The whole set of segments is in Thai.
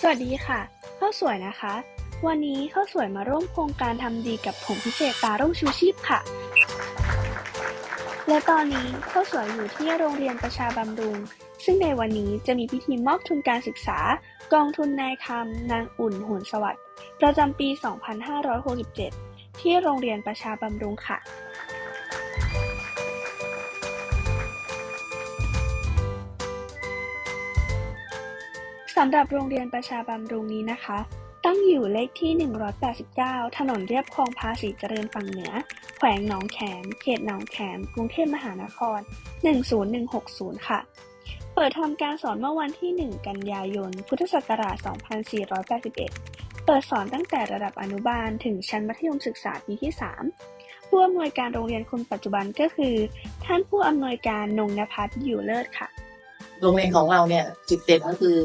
สวัสดีค่ะข้าวสวยนะคะ วันนี้ข้าวสวยมาร่วมโครงการทำดีกับผงพิเศษตาร่มชูชีพค่ะ และตอนนี้ข้าวสวยอยู่ที่โรงเรียนประชาบำรุง ซึ่งในวันนี้จะมีพิธีมอบทุนการศึกษา กองทุนนายคำนางอุ่นหุนสวัสดิ์ประจำปี 2567 ที่โรงเรียนประชาบำรุงค่ะ สำหรับโรงเรียนประชาบำรุงนี้นะคะ ตั้งอยู่เลขที่ 189 ถนนเรียบคลองภาษีเจริญฝั่งเหนือ แขวงหนองแขม เขตหนองแขม กรุงเทพมหานคร 10160 ค่ะ เปิดทำการสอนเมื่อวันที่ 1 กันยายน พุทธศักราช 2481 เปิดสอนตั้งแต่ระดับอนุบาลถึงชั้นมัธยมศึกษาปีที่ 3 ผู้อำนวยการโรงเรียนคนปัจจุบันก็คือ ท่านผู้อำนวยการนงนภัสอยู่เลิศค่ะ โรงเรียนของเราเนี่ยจุดเด่นก็คือ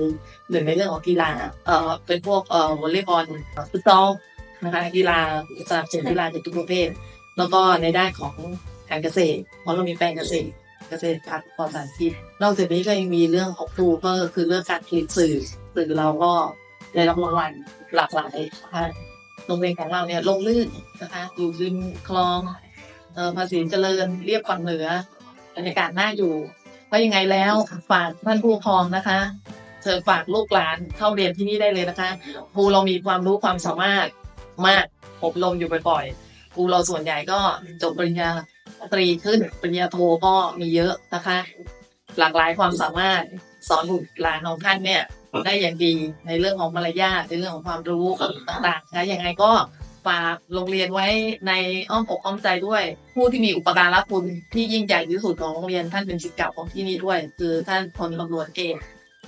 หนึ่งในเรื่องของกีฬาเอ่อเป็นพวกเอ่อวอลเลย์บอลฟุตซอลนะคะกีฬาสนับสนุนกีฬาจากทุกประเภท แล้วก็ในด้านของการเกษตรเพราะเรามีแปลงเกษตรเกษตรการปลอดสารพิษนอกจากนี้ก็ยังมีเรื่องของครูก็คือเรื่องการผลิตสื่อสื่อเราก็ได้รับรางวัลหลากหลายนะคะโรงเรียนของเราเนี่ยลงลื่นนะคะอยู่ริมคลองเอ่อภาษีเจริญเรียบฝั่งเหนือบรรยากาศน่าอยู่ เพราะยังไงแล้วฝากท่านผู้ปกครองนะคะเชิญฝากลูกหลานเข้าเรียนที่นี่ได้เลยนะคะครูเรามีความรู้ความสามารถมากอบรมอยู่บ่อยๆครูเราส่วนใหญ่ก็จบปริญญาตรีขึ้นปริญญาโทก็มีเยอะนะคะ หลากหลายความสามารถสอนบุตรหลานของท่านเนี่ยได้อย่างดีในเรื่องของมารยาทในเรื่องของความรู้ต่างๆนะยังไงก็ ฝากโรงเรียนไว้ในอ้อมอกอ้อมใจด้วย ผู้ที่มีอุปการะคุณที่ยิ่งใหญ่ที่สุดของโรงเรียนท่านเป็นศิษย์เก่าของที่นี่ด้วย คือท่านพลตำรวจเอก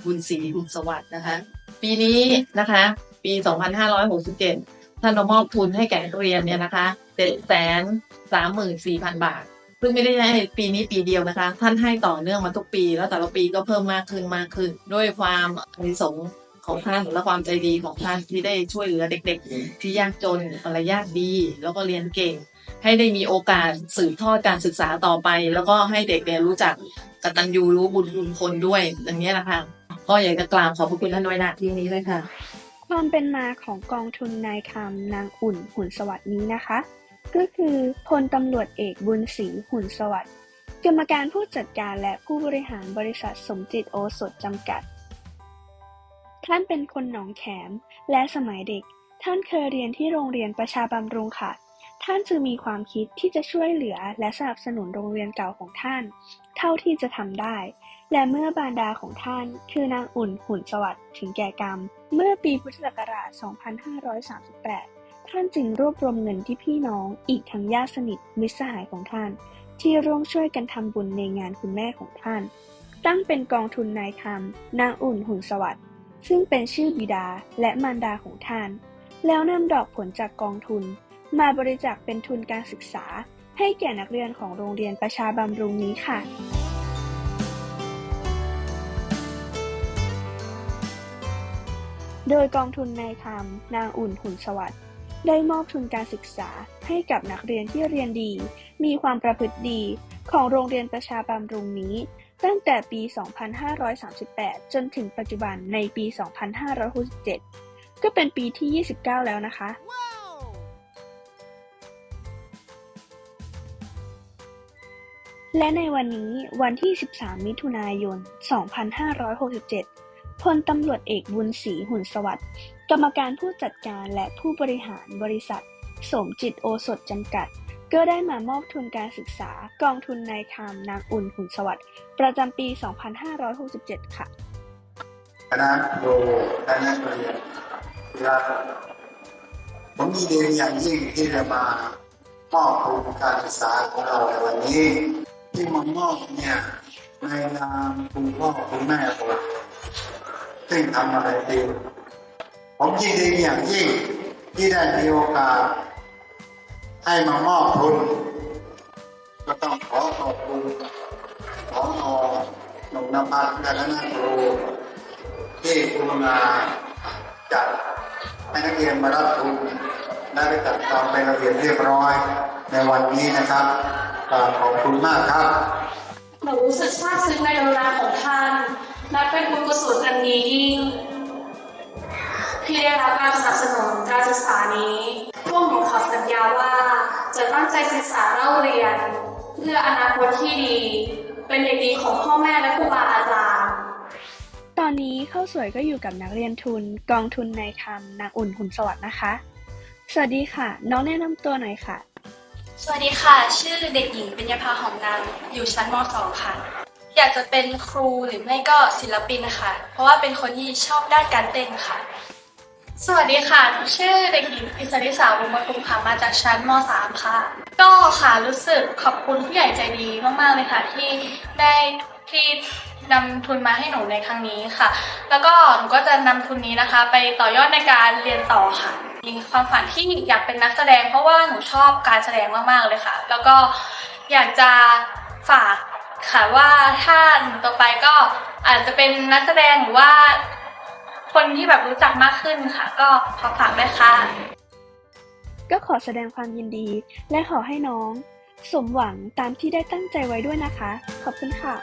บุญศรีบุญสวัสดิ์นะคะ ปีนี้นะคะ ปี 2567 ท่านมอบทุนให้แก่นักเรียนเนี่ยนะคะเจ็ดแสนสามหมื่นสี่พันบาท ซึ่งไม่ได้ให้ปีนี้ปีเดียวนะคะ ท่านให้ต่อเนื่องมาทุกปี แล้วแต่ละปีก็เพิ่มมากขึ้นมากขึ้น ด้วยความอนิสง ของท่านและความใจดีของท่านที่ได้ช่วยเหลือเด็ก ๆ ที่ยากจนมารยาทดี แล้วก็เรียนเก่ง ให้ได้มีโอกาสสืบทอดการศึกษาต่อไป แล้วก็ให้เด็กเนี่ยรู้จักกตัญญูรู้บุญคุณคนด้วยอย่างนี้ยนะคะก็อยากจะกราบขอบพระคุณท่านไว้ณที่นี้เลยค่ะ ความเป็นมาของกองทุนนายคำนางอุ่นหุ่นสวัสดิ์นี้นะคะ ก็คือพลตำรวจเอกบุญศรีหุ่นสวัสดิ์กรรมการผู้จัดการและผู้บริหารบริษัทสมจิตโอสถจำกัด ท่านเป็นคนหนองแขม และสมัยเด็ก ท่านเคยเรียนที่โรงเรียนประชาบำรุงค่ะ ท่านจึงมีความคิดที่จะช่วยเหลือและสนับสนุนโรงเรียนเก่าของท่าน เท่าที่จะทำได้ และเมื่อบารดาของท่านคือนางอุ่นหุ่นสวัสดิ์ถึงแก่กรรม เมื่อปีพุทธศักราช 2538 ท่านจึงรวบรวมเงินที่พี่น้องอีกทั้งญาติสนิทมิตรสหายของท่าน ที่ร่วมช่วยกันทำบุญในงานคุณแม่ของท่าน ตั้งเป็นกองทุนนายคำนางอุ่นหุ่นสวัสดิ์ ซึ่งเป็นชื่อบิดาและมารดาของท่าน แล้วนำดอกผลจากกองทุน มาบริจาคเป็นทุนการศึกษา ให้แก่นักเรียนของโรงเรียนประชาบำรุงนี้ค่ะโดยกองทุนนายคำนางอุ่นหุ่นสวัสดิ์ได้มอบทุนการศึกษาให้กับนักเรียนที่เรียนดี มีความประพฤติดีของโรงเรียนประชาบำรุงนี้ ตั้งแต่ปี 2538 จนถึงปัจจุบันในปี 2567 ก็เป็นปีที่ 29 แล้วนะคะ และในวันนี้วันที่ 13 มิถุนายน 2567 พลตำรวจเอกบุญศรีหุ่นสวัสดิ์ กรรมการผู้จัดการและผู้บริหารบริษัท สมจิตโอสถจำกัด ก็ได้มามอบทุนการศึกษากองทุนนายคามนางอุ่นหุ่นสวัสดิ์ประจำปี 2567 ค่ะ คณะครูและนักเรียนที่รักผมยินดีอย่างยิ่งที่จะมามอบทุนการศึกษาของเราในวันนี้ ที่มามอบเนี่ยในนามคุณพ่อคุณแม่ผมซึ่งทำอะไรดีผมยินดีอย่างยิ่งที่ได้มีโอกาส ให้มามอบทุนก็ต้องขอขอบคุณขออหนุ่มนภัสและคณะครูที่กรุณาจัดให้นักเรียนมารับทุนและได้จัดทำเป็นระเบียบเรียบร้อยในวันนี้นะครับขอบคุณมากครับหนูรู้สึกซาบซึ้งในกรุณาของท่านและเป็นบุญกุศลอันนี้ยิ่งที่ได้รับการสนับสนุน จะตั้งใจศึกษาเล่าเรียน เพื่ออนาคตที่ดี เป็นเด็กดีของพ่อแม่และครูบาอาจารย์ตอนนี้ข้าวสวยก็อยู่กับนักเรียนทุนกองทุนในคำนางอุ่นหุ่นสวัสดิ์นะคะ สวัสดีค่ะ น้องแนะนำตัวหน่อยค่ะ สวัสดีค่ะ ชื่อเด็กหญิงเป็นยภาหอมนางอยู่ชั้นม .2 ค่ะ อยากจะเป็นครูหรือไม่ก็ศิลปินนะคะเพราะว่าเป็นคนที่ชอบด้านการเต้นค่ะ สวัสดีค่ะหนูชื่อเด็กหญิงพิสริสาวงศ์กุมค่ะ มาจากชั้นม .3 ค่ะ ก็ค่ะรู้สึกขอบคุณผู้ใหญ่ใจดีมาก ๆ เลยค่ะ ที่ได้ที่นำทุนมาให้หนูในครั้งนี้ค่ะ แล้วก็หนูก็จะนำทุนนี้นะคะ ไปต่อยอดในการเรียนต่อค่ะ มีความฝันที่อยากเป็นนักแสดง เพราะว่าหนูชอบการแสดงมากๆเลยค่ะ แล้วก็อยากจะฝากค่ะว่าถ้าหนูต่อไปก็อาจจะเป็นนักแสดงหรือว่า คนที่แบบรู้จักมากขึ้นค่ะ ก็ขอฝากด้วยค่ะ ก็ขอแสดงความยินดี และขอให้น้อง สมหวังตามที่ได้ตั้งใจไว้ด้วยนะคะ ขอบคุณค่ะ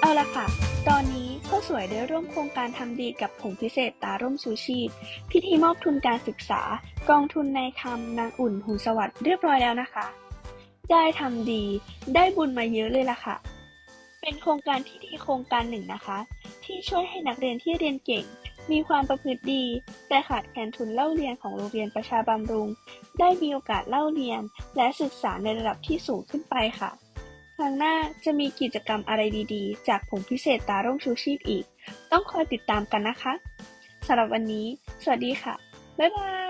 เอาละค่ะ ตอนนี้ วสวยได้ร่วมโครงการทำดีกับผงพิเศษตาร่มชูชีพ พิธีมอบทุนการศึกษา กองทุนในคำนางอุ่นหุ่นสวัสดิ์เรียบร้อยแล้วนะคะ ได้ทำดี ได้บุญมาเยอะเลยล่ะค่ะ เป็นโครงการที่ดีโครงการหนึ่งนะคะ ที่ช่วยให้นักเรียนที่เรียนเก่ง มีความประพฤติดี แต่ขาดแคลนทุนเล่าเรียนของโรงเรียนประชาบำรุง ได้มีโอกาสเล่าเรียน และศึกษาในระดับที่สูงขึ้นไปค่ะ ครั้งหน้าจะมีกิจกรรมอะไรดีๆ จากผงพิเศษตาร่มชูชีพอีก ต้องคอยติดตามกันนะคะสำหรับวันนี้ สวัสดีค่ะ บ๊ายบาย